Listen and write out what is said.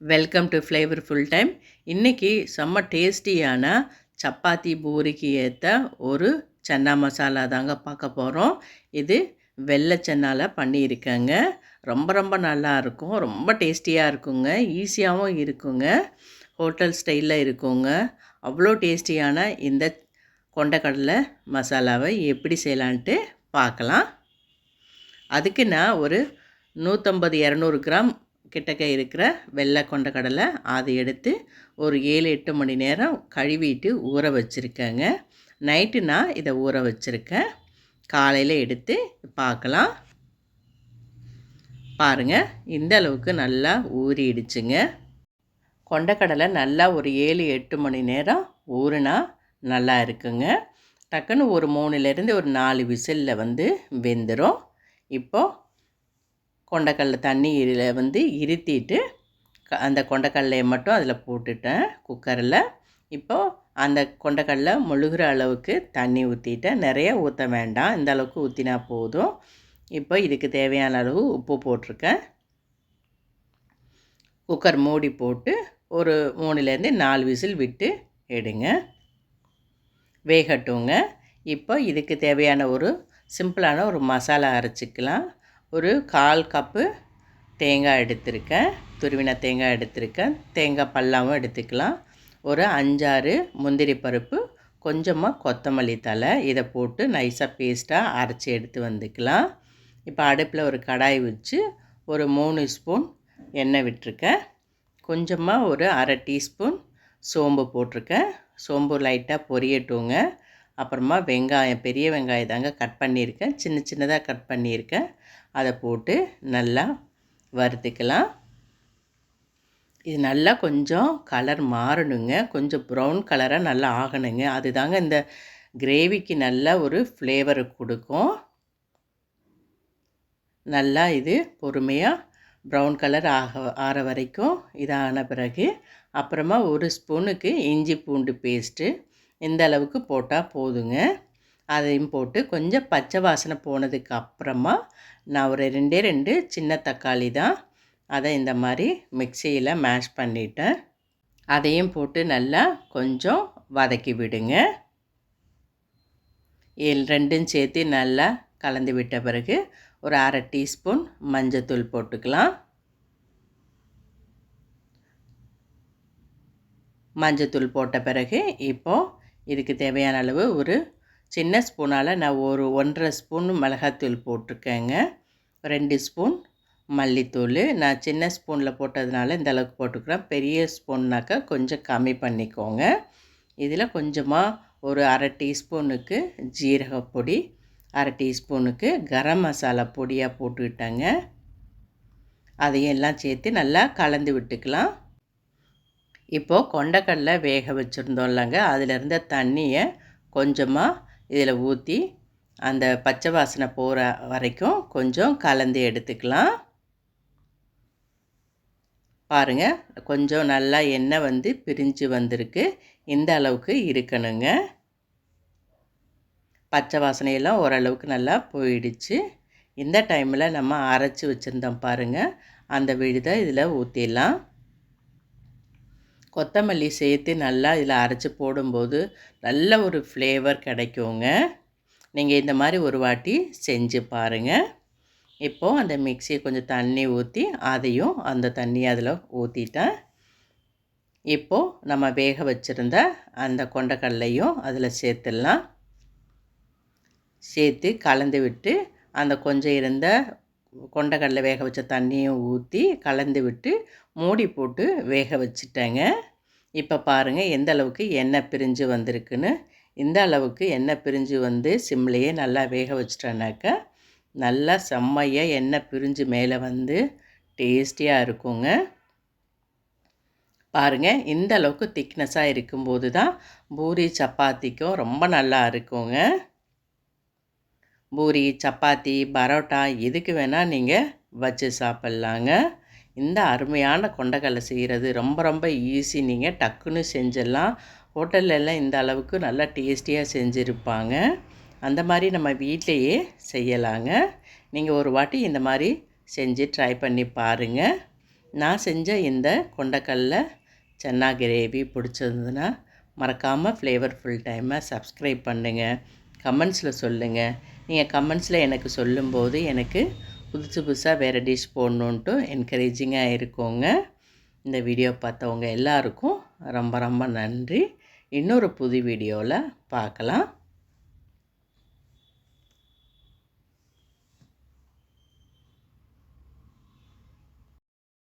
Welcome to flavour full time இன்றைக்கி செம்ம டேஸ்டியான சப்பாத்தி பூரிக்கு ஏற்ற ஒரு சன்னா மசாலா தாங்க பார்க்க போகிறோம் இது வெள்ளை சென்னால் பண்ணியிருக்கேங்க. ரொம்ப ரொம்ப நல்லா இருக்கும். ரொம்ப டேஸ்டியாக இருக்குங்க. ஈஸியாகவும் இருக்குங்க. ஹோட்டல் ஸ்டைலில் இருக்குங்க. அவ்வளோ டேஸ்டியான இந்த கொண்டக்கடலை மசாலாவை எப்படி செய்யலான்ட்டு பார்க்கலாம். அதுக்கு நான் ஒரு நூற்றம்பது இரநூறு கிராம் கிட்டக்க இருக்கிற வெள்ளை கொண்ட கடலை அதை எடுத்து ஒரு ஏழு எட்டு மணி நேரம் கழுவிட்டு ஊற வச்சுருக்கேங்க. நைட்டு நான் இதை ஊற வச்சுருக்கேன். காலையில் எடுத்து பார்க்கலாம். பாருங்கள் இந்த அளவுக்கு நல்லா ஊறிடுச்சுங்க. கொண்டக்கடலை நல்லா ஒரு ஏழு எட்டு மணி நேரம் ஊறுனா நல்லா இருக்குங்க. டக்குன்னு ஒரு மூணுலேருந்து ஒரு நாலு விசிலில் வந்து வெந்துடும் இப்போது கொண்டக்கடலை தண்ணியில் வந்து இருத்திட்டு அந்த கொண்டக்கடலையை மட்டும் அதில் போட்டுட்டேன் குக்கரில். இப்போது அந்த கொண்டக்கடலை முழுகிற அளவுக்கு தண்ணி ஊற்றிட்டேன் நிறைய ஊற்ற வேண்டாம். இந்த அளவுக்கு ஊற்றினா போதும். இப்போ இதுக்கு தேவையான அளவு உப்பு போட்டிருக்கேன். குக்கர் மூடி போட்டு ஒரு மூணுலேருந்து நாலு விசில் விட்டு எடுங்க. வேகட்டுங்க. இப்போ இதுக்கு தேவையான ஒரு சிம்பிளான ஒரு மசாலா அரைச்சிக்கலாம். ஒரு கால் கப்பு தேங்காய் எடுத்திருக்கேன். துருவின தேங்காய் எடுத்திருக்கேன். தேங்காய் பல்லாவும் எடுத்துக்கலாம். ஒரு அஞ்சாறு முந்திரி பருப்பு கொஞ்சமாக கொத்தமல்லி தலை இதை போட்டு நைஸாக பேஸ்ட்டாக அரைச்சி எடுத்து வந்துக்கலாம். இப்போ அடுப்பில் ஒரு கடாய் வச்சு ஒரு மூணு ஸ்பூன் எண்ணெய் விட்டுருக்கேன். கொஞ்சமாக ஒரு அரை டீஸ்பூன் சோம்பு போட்டிருக்கேன். சோம்பு லைட்டாக பொரியட்டுங்க. அப்புறமா வெங்காயம் பெரிய வெங்காயம் தாங்க கட் பண்ணியிருக்கேன். சின்ன சின்னதாக கட் பண்ணியிருக்கேன். அதை போட்டு நல்லா வறுத்துக்கலாம். இது நல்லா கொஞ்சம் கலர் மாறணுங்க. கொஞ்சம் ப்ரௌன் கலராக நல்லா ஆகணுங்க. அதுதாங்க இந்த கிரேவிக்கு நல்ல ஒரு ஃப்ளேவர் கொடுக்கும். நல்லா இது பொறுமையாக ப்ரௌன் கலர் ஆக ஆற வரைக்கும் இதான பிறகு அப்புறமா ஒரு ஸ்பூனுக்கு இஞ்சி பூண்டு பேஸ்ட்டு இந்த அளவுக்கு போட்டால் போதுங்க. அதையும் போட்டு கொஞ்சம் பச்சை வாசனை போனதுக்கு அப்புறமா நான் ஒரு ரெண்டே ரெண்டு சின்ன தக்காளி தான் அதை இந்த மாதிரி மிக்சியில் மேஷ் பண்ணிவிட்டேன் அதையும் போட்டு நல்லா கொஞ்சம் வதக்கி விடுங்க. ரெண்டும் சேர்த்து நல்லா கலந்து விட்ட பிறகு ஒரு அரை டீஸ்பூன் மஞ்சத்தூள் போட்டுக்கலாம். மஞ்சத்தூள் போட்ட பிறகு இப்போது இதுக்கு தேவையான அளவு ஒரு சின்ன ஸ்பூனால் நான் ஒரு ஒன்றரை ஸ்பூன் மிளகாத்தூள் போட்டிருக்கேங்க. ரெண்டு ஸ்பூன் மல்லித்தூள். நான் சின்ன ஸ்பூனில் போட்டதுனால இந்த அளவுக்கு போட்டுக்கிறேன். பெரிய ஸ்பூன்னாக்கா கொஞ்சம் கம்மி பண்ணிக்கோங்க. இதில் கொஞ்சமாக ஒரு அரை டீஸ்பூனுக்கு ஜீரகப்பொடி அரை டீஸ்பூனுக்கு கரம் மசாலா பொடியாக போட்டுக்கிட்டேங்க. அதையும் எல்லாம் சேர்த்து நல்லா கலந்து விட்டுக்கலாம். இப்போது கொண்டக்கடலை வேக வச்சுருந்தோம் இல்லைங்க. தண்ணியை கொஞ்சமாக இதில் ஊற்றி அந்த பச்சை வாசனை போகிற வரைக்கும் கொஞ்சம் கலந்து எடுத்துக்கலாம். பாருங்கள் கொஞ்சம் நல்லா எண்ணெய் வந்து பிரிஞ்சு வந்திருக்கு. இந்த அளவுக்கு இருக்கணுங்க. பச்சை வாசனையெல்லாம் ஓரளவுக்கு நல்லா போயிடுச்சு. இந்த டைமில் நம்ம அரைச்சி வச்சுருந்தோம் பாருங்கள் அந்த விழுதை இதில் ஊற்றிடலாம் கொத்தமல்லி சேர்த்து நல்லா இதில் அரைச்சி போடும்போது நல்ல ஒரு ஃப்ளேவர் கிடைக்குங்க. நீங்கள் இந்த மாதிரி ஒரு வாட்டி செஞ்சு பாருங்கள் இப்போது அந்த மிக்சியை கொஞ்சம் தண்ணி ஊற்றி அதையும் அந்த தண்ணி அதில் ஊற்றிட்டேன் இப்போது நம்ம வேக வச்சுருந்த அந்த கொண்டக்கடலையும் அதில் சேர்த்துடலாம். சேர்த்து கலந்து விட்டு அந்த கொஞ்சம் இருந்த கொண்டக்கடலை வேக வச்ச தண்ணியும் ஊற்றி கலந்து விட்டு மூடி போட்டு வேக வச்சுட்டேங்க. இப்போ பாருங்கள் எந்த அளவுக்கு எண்ணெய் பிரிஞ்சு வந்திருக்குன்னு. இந்த அளவுக்கு எண்ணெய் பிரிஞ்சு வந்து சிம்லேயே நல்லா வேக வச்சிட்டேனாக்கா நல்லா செம்மையாக எண்ணெய் பிரிஞ்சு மேலே வந்து டேஸ்டியாக இருக்குங்க. பாருங்கள் இந்த அளவுக்கு திக்னஸாக இருக்கும்போது தான் பூரி சப்பாத்திக்கும் ரொம்ப நல்லா இருக்குங்க. பூரி சப்பாத்தி பரோட்டா எதுக்கு வேணால் நீங்கள் வச்சு சாப்பிட்லாங்க. இந்த அருமையான கொண்டக்கடலை செய்கிறது ரொம்ப ரொம்ப ஈஸி நீங்கள் டக்குன்னு செஞ்சிடலாம். ஹோட்டல்லலாம் இந்த அளவுக்கு நல்லா டேஸ்டியாக செஞ்சுருப்பாங்க. அந்த மாதிரி நம்ம வீட்டிலையே செய்யலாங்க. நீங்கள் ஒரு வாட்டி இந்த மாதிரி செஞ்சு ட்ரை பண்ணி பாருங்கள் நான் செஞ்ச இந்த கொண்டக்கடலை சென்னா கிரேவி பிடிச்சிருந்ததுன்னா மறக்காமல் ஃப்ளேவர்ஃபுல் டைமை சப்ஸ்கிரைப் பண்ணுங்கள் கமெண்ட்ஸில் சொல்லுங்கள் நீங்கள் கமெண்ட்ஸில் எனக்கு சொல்லும்போது எனக்கு புதுசு புதுசாக வேறு டிஷ் போடணுன்ட்டு என்கரேஜிங்காக இருக்கோங்க. இந்த வீடியோ பார்த்தவங்க எல்லாருக்கும் ரொம்ப ரொம்ப நன்றி. இன்னொரு புது வீடியோவில் பார்க்கலாம்.